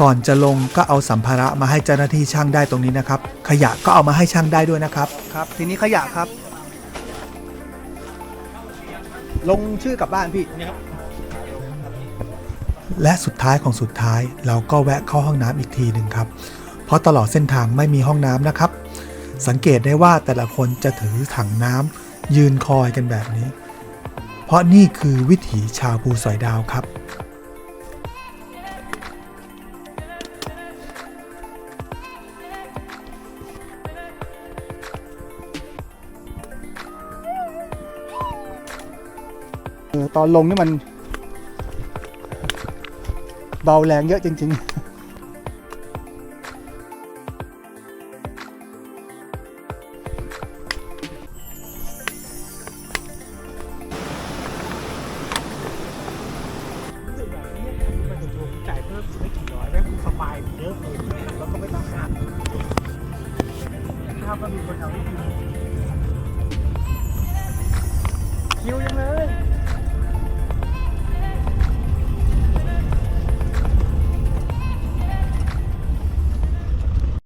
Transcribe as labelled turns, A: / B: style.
A: ก่อนจะลงก็เอาสัมภาระมาให้เจ้าหน้าที่ช่างได้ตรงนี้นะครับ ขยะก็เอามาให้ช่างได้ด้วยนะครับ
B: ครับ ทีนี้ขยะครับ ลงชื่อกลับบ้านพี่
A: และสุดท้ายของสุดท้ายเราก็แวะเข้าห้องน้ำอีกทีหนึ่งครับ เพราะตลอดเส้นทางไม่มีห้องน้ำนะครับ สังเกตได้ว่าแต่ละคนจะถือถังน้ำยืนคอยกันแบบนี้ เพราะนี่คือวิถีชาวภูสอยดาวครับ
B: ตอนลงนี่มัน เบาแรงเยอะจริง
C: มันจะถูกจ่ายเพิ่มอีกไม่กี่ร้อยแม่งกูสบายเยอะเลยแล้วก็ไม่ต้องขาดข้าวก็มีคนเอาให้กิน